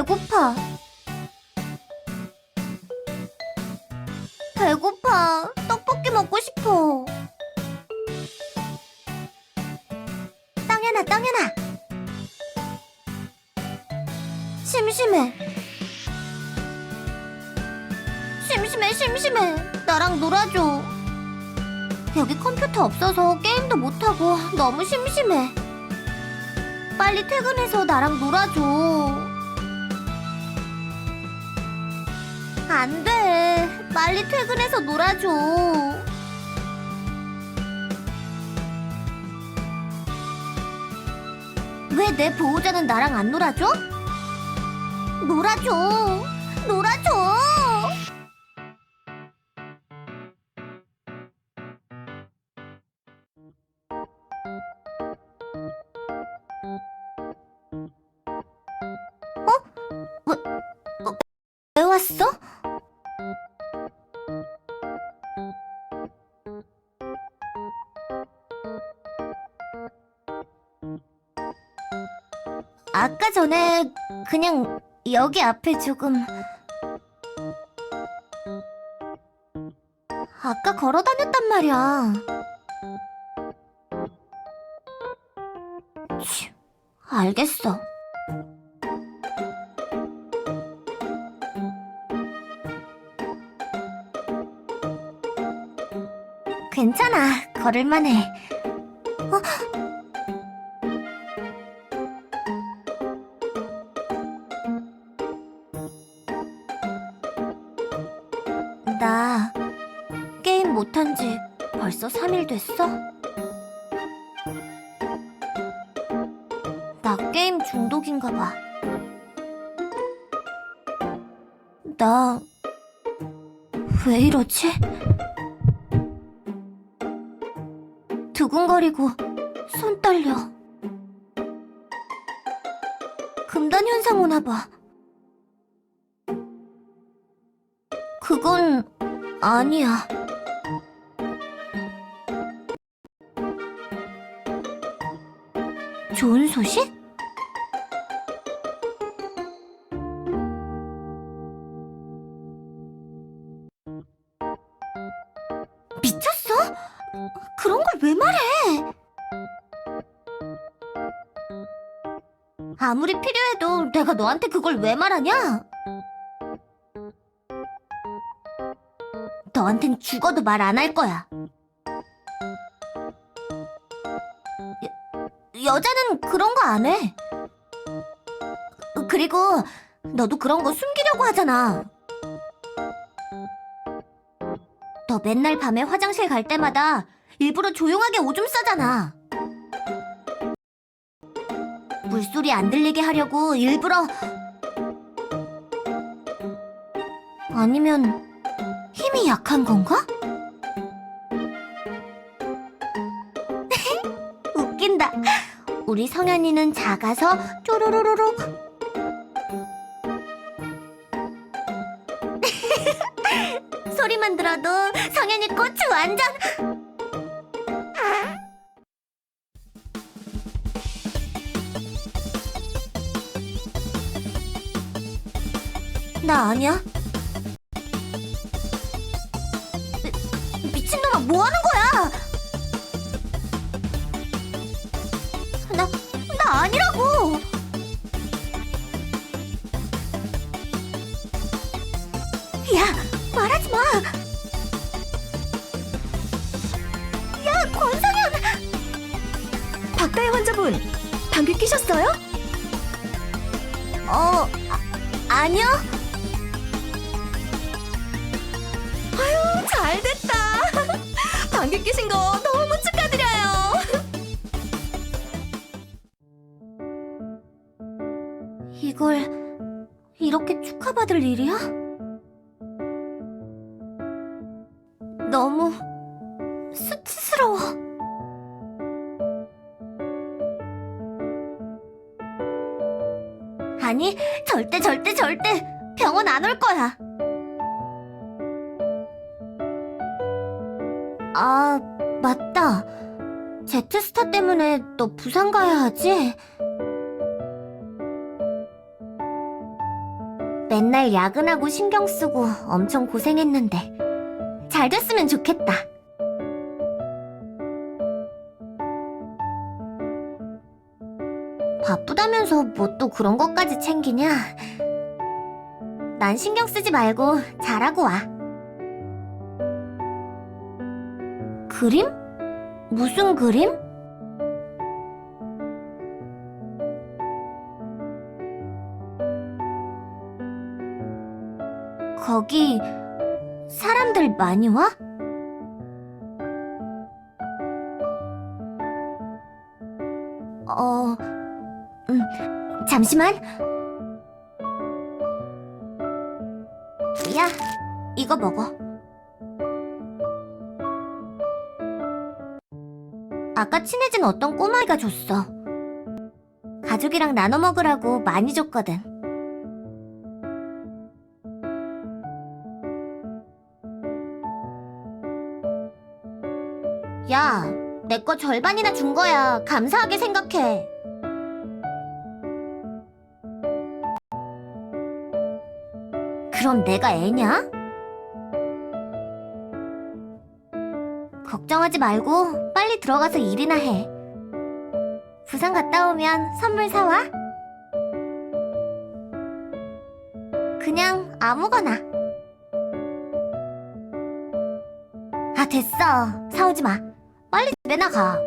배고파. 배고파. 떡볶이 먹고 싶어. 땅연아, 땅연아. 심심해. 심심해, 심심해. 나랑 놀아줘. 여기 컴퓨터 없어서 게임도 못하고 너무 심심해. 빨리 퇴근해서 나랑 놀아줘. 안 돼. 빨리 퇴근해서 놀아줘. 왜 내 보호자는 나랑 안 놀아줘? 놀아줘. 놀아줘. 왜 왔어? 아까 전에 그냥 여기 앞에 조금 아까 걸어 다녔단 말이야. 치, 알겠어. 걸을만 해. 어? 나 게임 못한 지 벌써 3일 됐어? 나 게임 중독인가 봐. 나 왜 이러지? 두근거리고 손 떨려. 금단 현상 오나 봐. 그건 아니야. 좋은 소식? 그런 걸 왜 말해? 아무리 필요해도 내가 너한테 그걸 왜 말하냐? 너한텐 죽어도 말 안 할 거야. 여, 여자는 그런 거 안 해. 그리고 너도 그런 거 숨기려고 하잖아. 너 맨날 밤에 화장실 갈 때마다 일부러 조용하게 오줌 싸잖아. 물소리 안 들리게 하려고 일부러 아니면 힘이 약한 건가? 웃긴다. 우리 성현이는 작아서 쪼로로로로. 소리만 들어도 성현이 꽃이 완전. 나 아니야. 미, 미친놈아 뭐 하는 거야? 환자분, 방귀 끼셨어요? 어, 아, 아니요? 아유, 잘 됐다. 방귀 끼신 거 너무 축하드려요. 이걸 이렇게 축하받을 일이야? 너무 아니, 절대, 절대, 절대 병원 안 올 거야. 아, 맞다. 제트스타 때문에 너 부산 가야 하지? 맨날 야근하고 신경 쓰고 엄청 고생했는데 잘 됐으면 좋겠다. 바쁘다면서 뭐 또 그런 것까지 챙기냐? 난 신경 쓰지 말고 잘하고 와. 그림? 무슨 그림? 거기 사람들 많이 와? 어, 음, 잠시만. 야, 이거 먹어. 아까 친해진 어떤 꼬마이가 줬어. 가족이랑 나눠 먹으라고 많이 줬거든. 야, 내 거 절반이나 준 거야. 감사하게 생각해. 그럼 내가 애냐? 걱정하지 말고 빨리 들어가서 일이나 해. 부산 갔다 오면 선물 사와. 그냥 아무거나. 아, 됐어. 사오지 마. 빨리 집에 나가.